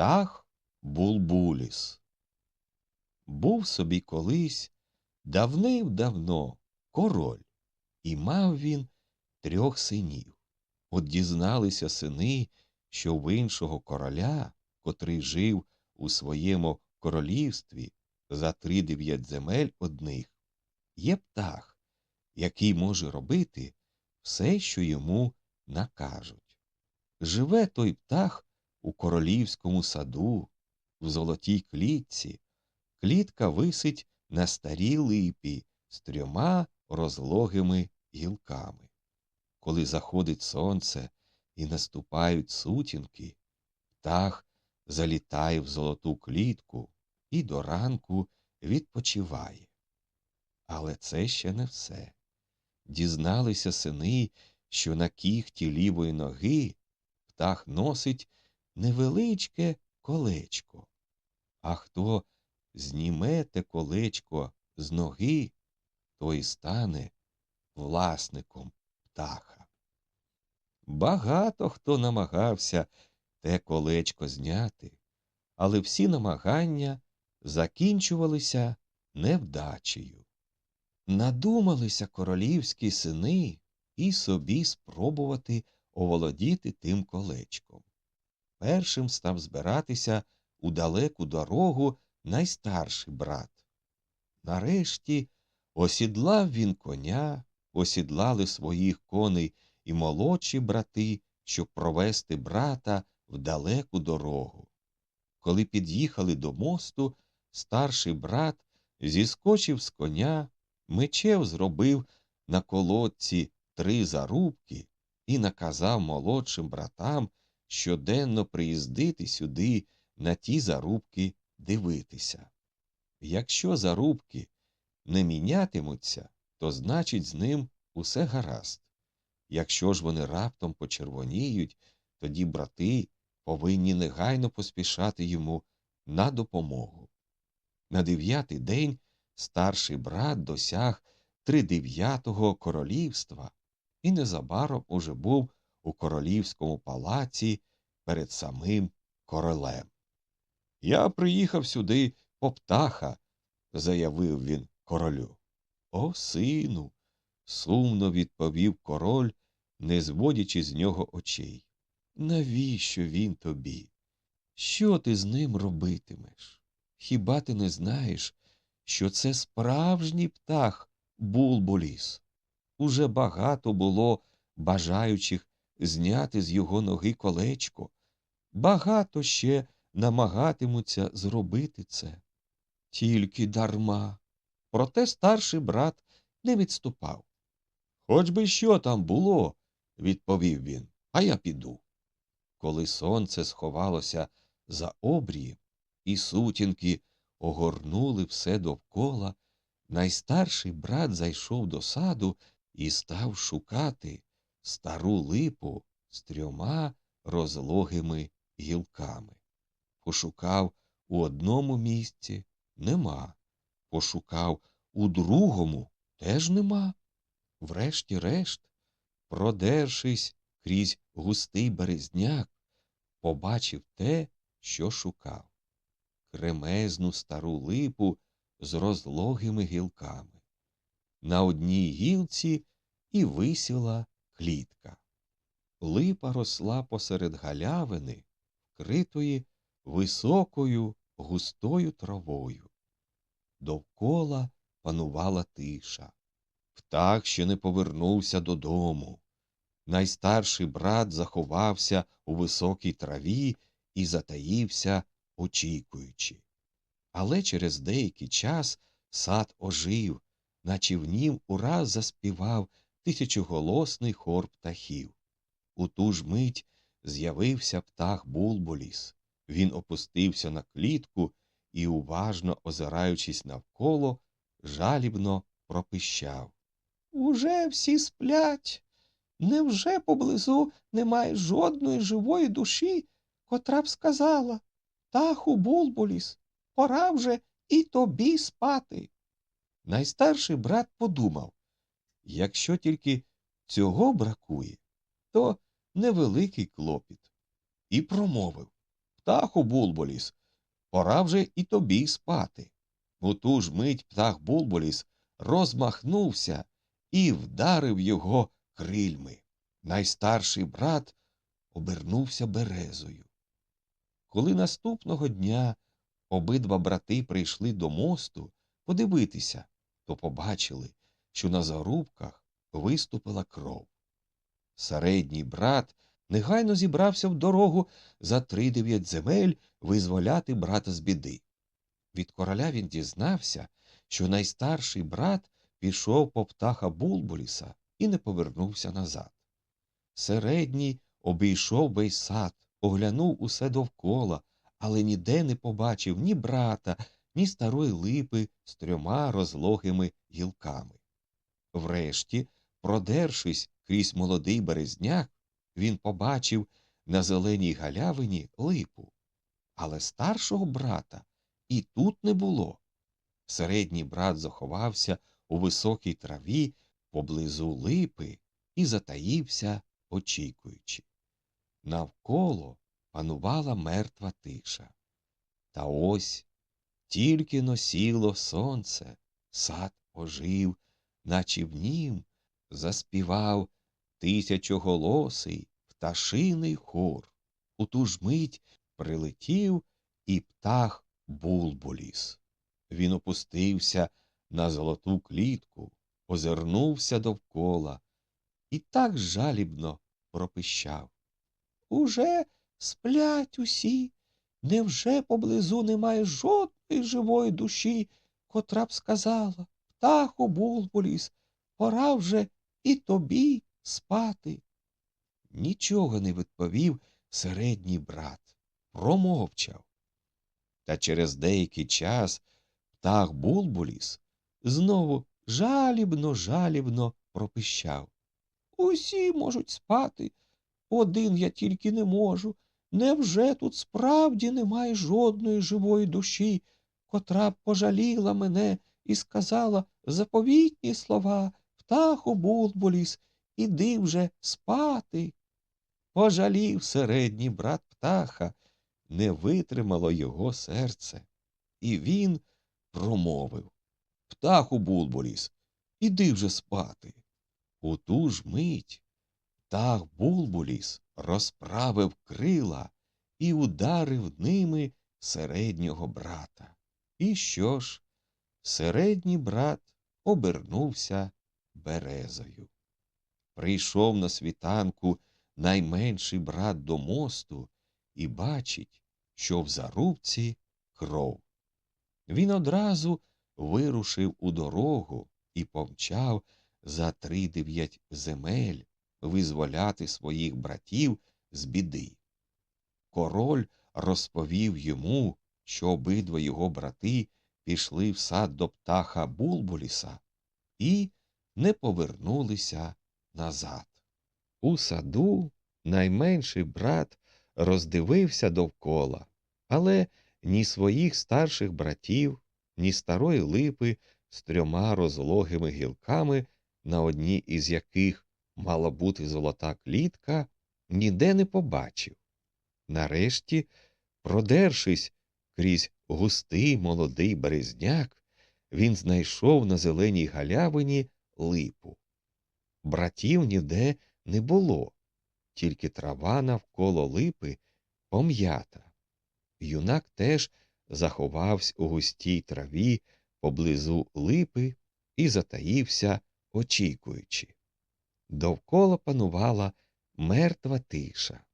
Птах Булбуліс. Був собі колись давнив-давно король, і мав він трьох синів. От дізналися сини, що в іншого короля, котрий жив у своєму королівстві за три дев'ять земель одних, є птах, який може робити все, що йому накажуть. Живе той птах у королівському саду, в золотій клітці. Клітка висить на старій липі з трьома розлогими гілками. Коли заходить сонце і наступають сутінки, птах залітає в золоту клітку і до ранку відпочиває. Але це ще не все. Дізналися сини, що на кіхті лівої ноги птах носить невеличке колечко. А хто зніме те колечко з ноги, той стане власником птаха. Багато хто намагався те колечко зняти, але всі намагання закінчувалися невдачею. Надумалися королівські сини і собі спробувати оволодіти тим колечком. Першим став збиратися у далеку дорогу найстарший брат. Нарешті осідлав він коня, осідлали своїх коней і молодші брати, щоб провести брата в далеку дорогу. Коли під'їхали до мосту, старший брат зіскочив з коня, мечев зробив на колодці три зарубки і наказав молодшим братам щоденно приїздити сюди на ті зарубки дивитися. Якщо зарубки не мінятимуться, то значить з ним усе гаразд. Якщо ж вони раптом почервоніють, тоді брати повинні негайно поспішати йому на допомогу. На дев'ятий день старший брат досяг тридев'ятого королівства і незабаром уже був у королівському палаці перед самим королем. Я приїхав сюди по птаха, заявив він королю. О, сину, сумно відповів король, не зводячи з нього очей. Навіщо він тобі? Що ти з ним робитимеш? Хіба ти не знаєш, що це справжній птах Булбуліс? Уже багато було бажаючих зняти з його ноги колечко. Багато ще намагатимуться зробити це. Тільки дарма. Проте старший брат не відступав. Хоч би що там було, відповів він, а я піду. Коли сонце сховалося за обрієм, і сутінки огорнули все довкола, найстарший брат зайшов до саду і став шукати стару липу з трьома розлогими гілками. Пошукав у одному місці нема. Пошукав у другому теж нема. Врешті-решт, продершись крізь густий березняк, побачив те, що шукав кремезну стару липу з розлогими гілками. На одній гілці і висіла клітка. Липа росла посеред галявини, вкритої високою густою травою. Довкола панувала тиша. Птах ще не повернувся додому. Найстарший брат заховався у високій траві і затаївся, очікуючи. Але через деякий час сад ожив, наче в нім ураз заспівав тисячоголосний хор птахів. У ту ж мить з'явився птах Булбуліс. Він опустився на клітку і, уважно озираючись навколо, жалібно пропищав. Уже всі сплять. Невже поблизу немає жодної живої душі, котра б сказала Птаху Булбуліс, пора вже і тобі спати. Найстарший брат подумав якщо тільки цього бракує, то невеликий клопіт, і промовив птаху Булбуліс, пора вже і тобі спати. У ту ж мить птах Булбуліс розмахнувся і вдарив його крильми. Найстарший брат обернувся березою. Коли наступного дня обидва брати прийшли до мосту подивитися, то побачили, що на зарубках виступила кров. Середній брат негайно зібрався в дорогу за три дев'ять земель визволяти брата з біди. Від короля він дізнався, що найстарший брат пішов по птаха Булбуліса і не повернувся назад. Середній обійшов весь сад, оглянув усе довкола, але ніде не побачив ні брата, ні старої липи з трьома розлогими гілками. Врешті, продершись крізь молодий березняк, він побачив на зеленій галявині липу. Але старшого брата і тут не було. Середній брат заховався у високій траві поблизу липи і затаївся, очікуючи. Навколо панувала мертва тиша. Та ось тільки носіло сонце, сад ожив, наче в нім заспівав тисячоголосий пташиний хор. У ту ж мить прилетів і птах Булбуліс. Він опустився на золоту клітку, озирнувся довкола і так жалібно пропищав. Уже сплять усі. Невже поблизу немає жодної живої душі, котра б сказала Птаху Булбуліс, пора вже і тобі спати. Нічого не відповів середній брат, промовчав. Та через деякий час птах Булбуліс знову жалібно, жалібно пропищав. Усі можуть спати, один я тільки не можу. Невже тут справді немає жодної живої душі, котра б пожаліла мене і сказала заповітні слова Птаху Булбуліс, іди вже спати. Пожалів середній брат птаха, не витримало його серце, і він промовив Птаху Булбуліс, іди вже спати. У ту ж мить птах Булбуліс розправив крила і ударив ними середнього брата. І що ж? Середній брат обернувся березою. Прийшов на світанку найменший брат до мосту і бачить, що в зарубці кров. Він одразу вирушив у дорогу і помчав за три дев'ять земель визволяти своїх братів з біди. Король розповів йому, що обидва його брати пішли в сад до птаха Булбуліса і не повернулися назад. У саду найменший брат роздивився довкола, але ні своїх старших братів, ні старої липи з трьома розлогими гілками, на одній із яких мала бути золота клітка, ніде не побачив. Нарешті, продершись крізь густий молодий березняк, він знайшов на зеленій галявині липу. Братів ніде не було, тільки трава навколо липи пом'ята. Юнак теж заховався у густій траві поблизу липи і затаївся, очікуючи. Довкола панувала мертва тиша.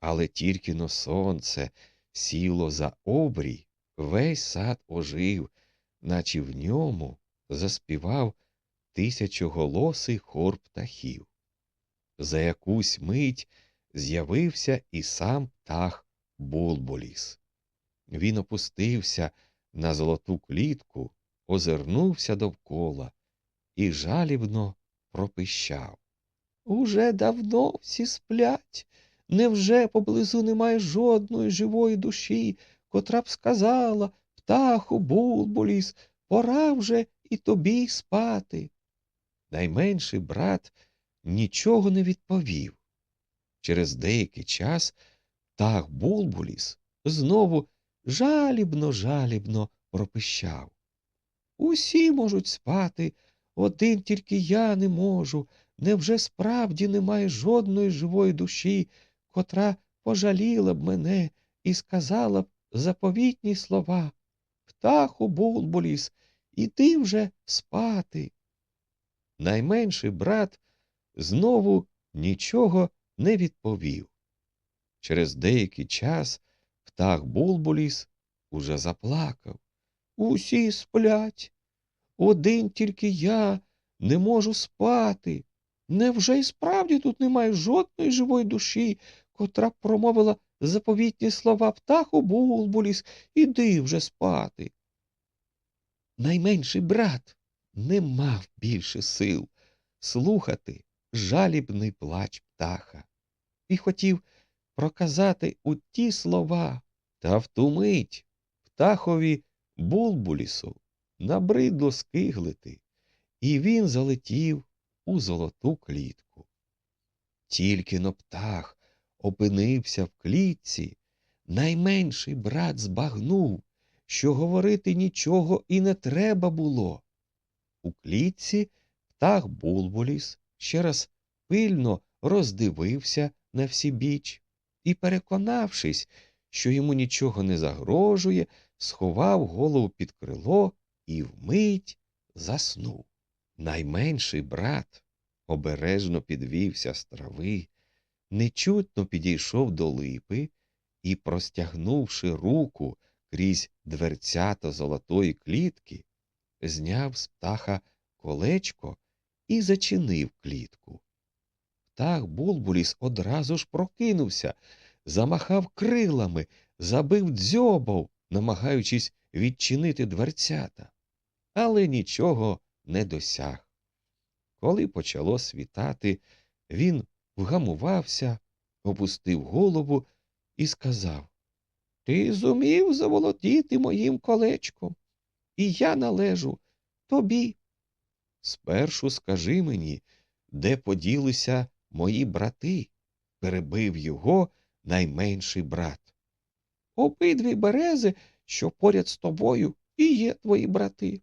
Але тільки но сонце сіло за обрій, весь сад ожив, наче в ньому заспівав тисячоголосий хор птахів. За якусь мить з'явився і сам птах Булбуліс. Він опустився на золоту клітку, озирнувся довкола і жалібно пропищав. Уже давно всі сплять. Невже поблизу немає жодної живої душі, котра б сказала Птаху, Булбуліс, пора вже і тобі спати. Найменший брат нічого не відповів. Через деякий час птах Булбуліс знову жалібно, жалібно пропищав. Усі можуть спати, один тільки я не можу. Невже справді немає жодної живої душі, котра пожаліла б мене і сказала б заповітні слова Птаху Булбуліс, іди вже спати. Найменший брат знову нічого не відповів. Через деякий час птах Булбуліс уже заплакав. Усі сплять. Один тільки я не можу спати. Невже й справді тут немає жодної живої душі, котра промовила заповітні слова птаху Булбуліс, іди вже спати. Найменший брат не мав більше сил слухати жалібний плач птаха і хотів проказати у ті слова, та в ту мить птахові Булбулісу набридло скиглити, і він залетів у золоту клітку. Тільки но птах опинився в клітці, найменший брат збагнув, що говорити нічого і не треба було. У клітці птах Булбуліс ще раз пильно роздивився на всі біч і, переконавшись, що йому нічого не загрожує, сховав голову під крило і вмить заснув. Найменший брат обережно підвівся з трави, нечутно підійшов до липи і, простягнувши руку крізь дверцята золотої клітки, зняв з птаха колечко і зачинив клітку. Птах Булбуліс одразу ж прокинувся, замахав крилами, забив дзьобов, намагаючись відчинити дверцята, але нічого не досяг. Коли почало світати, він вгамувався, опустив голову і сказав Ти зумів заволодіти моїм колечком, і я належу тобі. Спершу скажи мені, де поділися мої брати, перебив його найменший брат. Обидві берези, що поряд з тобою, і є твої брати.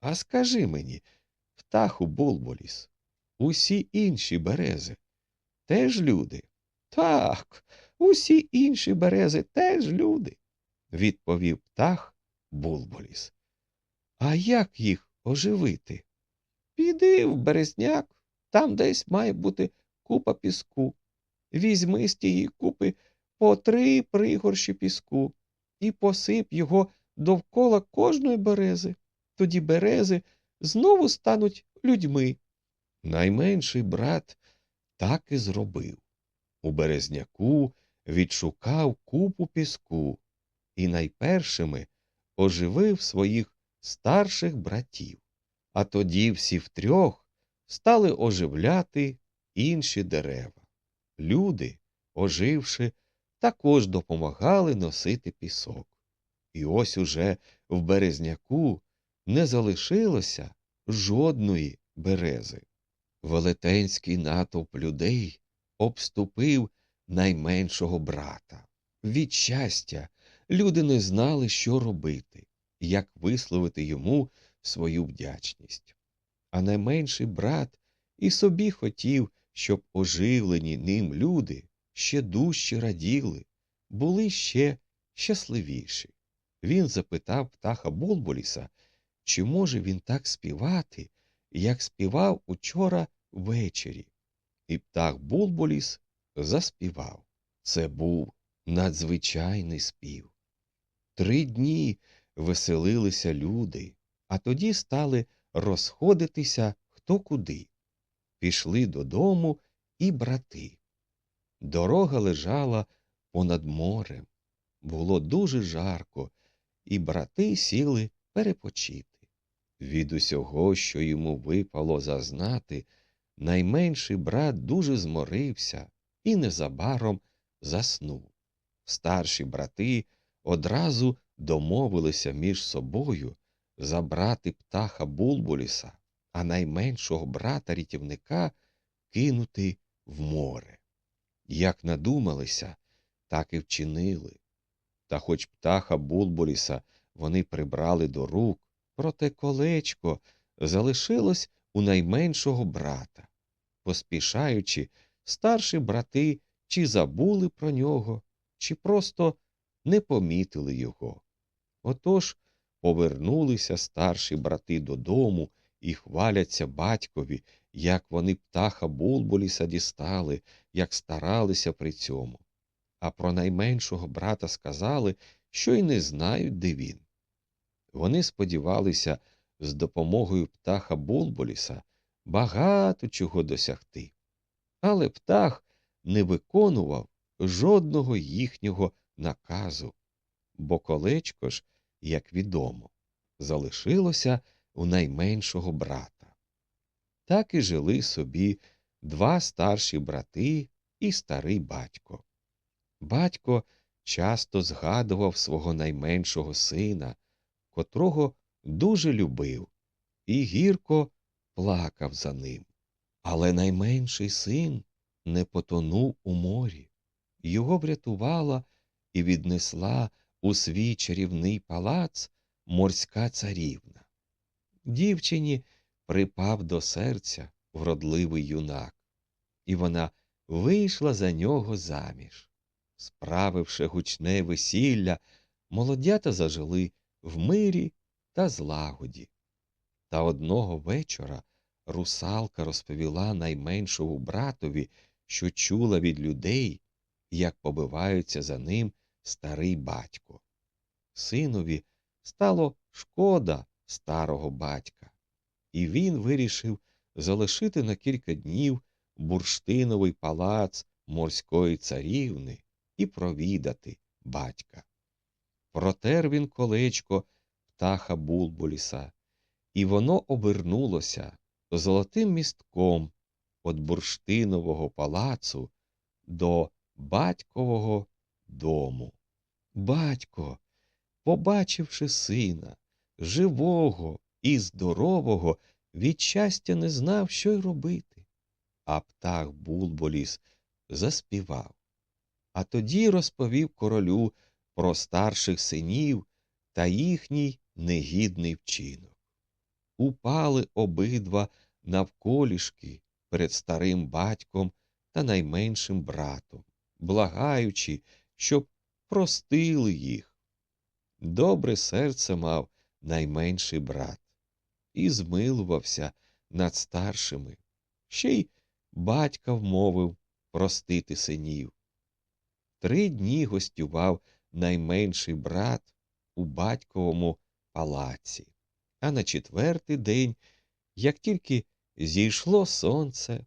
А скажи мені, птаху Булбуліс, усі інші берези теж люди? Так, усі інші берези теж люди, відповів птах Булбуліс. А як їх оживити? Піди в березняк, там десь має бути купа піску. Візьми з тієї купи по три пригорші піску і посип його довкола кожної берези. Тоді берези знову стануть людьми. Найменший брат так і зробив. У березняку відшукав купу піску і найпершими оживив своїх старших братів. А тоді всі втрьох стали оживляти інші дерева. Люди, оживши, також допомагали носити пісок. І ось уже в березняку не залишилося жодної берези. Велетенський натовп людей обступив найменшого брата. Від щастя, люди не знали, що робити, як висловити йому свою вдячність. А найменший брат і собі хотів, щоб оживлені ним люди ще дужче раділи, були ще щасливіші. Він запитав птаха Болболіса, чи може він так співати, як співав учора ввечері. І птах Булбуліс заспівав. Це був надзвичайний спів. Три дні веселилися люди, а тоді стали розходитися хто куди. Пішли додому і брати. Дорога лежала понад морем. Було дуже жарко, і брати сіли перепочити. Від усього, що йому випало зазнати, найменший брат дуже зморився і незабаром заснув. Старші брати одразу домовилися між собою забрати птаха Булбуліса, а найменшого брата рятівника кинути в море. Як надумалися, так і вчинили. Та хоч птаха Булбуліса вони прибрали до рук, проте колечко залишилось у найменшого брата. Поспішаючи, старші брати чи забули про нього, чи просто не помітили його. Отож повернулися старші брати додому і хваляться батькові, як вони птаха Булбуліса дістали, як старалися при цьому. А про найменшого брата сказали, що й не знають, де він. Вони сподівалися з допомогою птаха Булбуліса багато чого досягти. Але птах не виконував жодного їхнього наказу, бо колечко ж, як відомо, залишилося у найменшого брата. Так і жили собі два старші брати і старий батько. Батько часто згадував свого найменшого сина, котрого дуже любив, і гірко плакав за ним. Але найменший син не потонув у морі. Його врятувала і віднесла у свій чарівний палац морська царівна. Дівчині припав до серця вродливий юнак, і вона вийшла за нього заміж. Справивши гучне весілля, молодята зажили в мирі та злагоді. Та одного вечора русалка розповіла найменшому братові, що чула від людей, як побиваються за ним старий батько. Синові стало шкода старого батька, і він вирішив залишити на кілька днів бурштиновий палац морської царівни і провідати батька. Протер він колечко птаха Булбуліса, і воно обернулося золотим містком від бурштинового палацу до батькового дому. Батько, побачивши сина, живого і здорового, від щастя не знав, що й робити. А птах Булбуліс заспівав. А тоді розповів королю про старших синів та їхній негідний вчинок. Упали обидва навколішки перед старим батьком та найменшим братом, благаючи, щоб простили їх. Добре серце мав найменший брат і змилувався над старшими. Ще й батька вмовив простити синів. Три дні гостював найменший брат у батьковому палаці, а на четвертий день, як тільки зійшло сонце,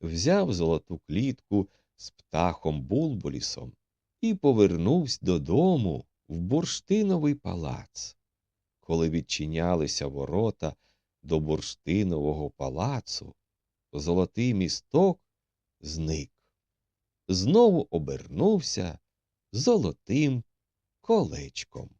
взяв золоту клітку з птахом Булбулісом і повернувся додому в бурштиновий палац. Коли відчинялися ворота до бурштинового палацу, золотий місток зник. Знову обернувся золотим колечком.